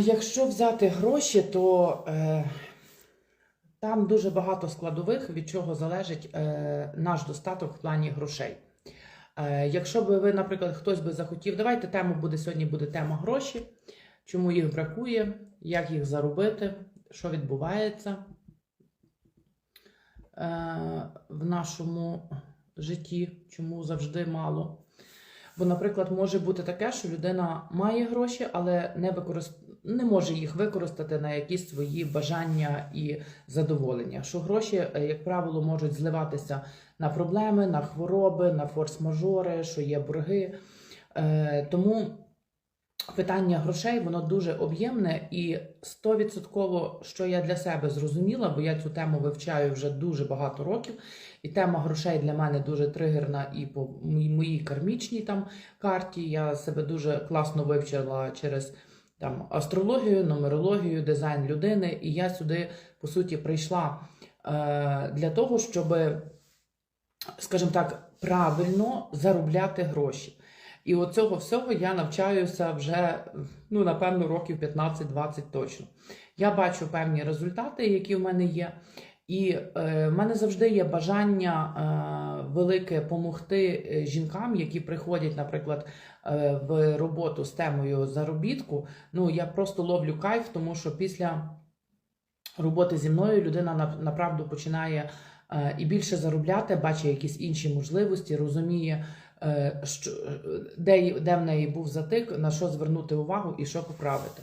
Якщо взяти гроші, то е, там дуже багато складових, від чого залежить е, наш достаток в плані грошей. Е, якщо би ви, наприклад, хтось би захотів, давайте тема буде сьогодні буде тема гроші, чому їх бракує, як їх заробити, що відбувається е, в нашому житті, чому завжди мало. Бо, наприклад, може бути таке, що людина має гроші, але не, використ... не може їх використати на якісь свої бажання і задоволення. Що гроші, е, як правило, можуть зливатися на проблеми, на хвороби, на форс-мажори, що є борги. Е, тому питання грошей воно дуже об'ємне і 100% що я для себе зрозуміла, бо я цю тему вивчаю вже дуже багато років. І тема грошей для мене дуже тригерна і по моїй кармічній там карті. Я себе дуже класно вивчила через там астрологію, нумерологію, дизайн людини. І я сюди, по суті, прийшла е, для того, щоб, скажімо так, правильно заробляти гроші. І от цього всього я навчаюся вже, ну, напевно, років 15-20 точно. Я бачу певні результати, які в мене є. І е, в мене завжди є бажання е, велике допомогти е, жінкам, які приходять, наприклад, е, в роботу з темою заробітку. Ну, я просто ловлю кайф, тому що після роботи зі мною людина на- направду починає і більше заробляти, бачить якісь інші можливості, розуміє, е, що, е, де, де в неї був затик, на що звернути увагу і що поправити.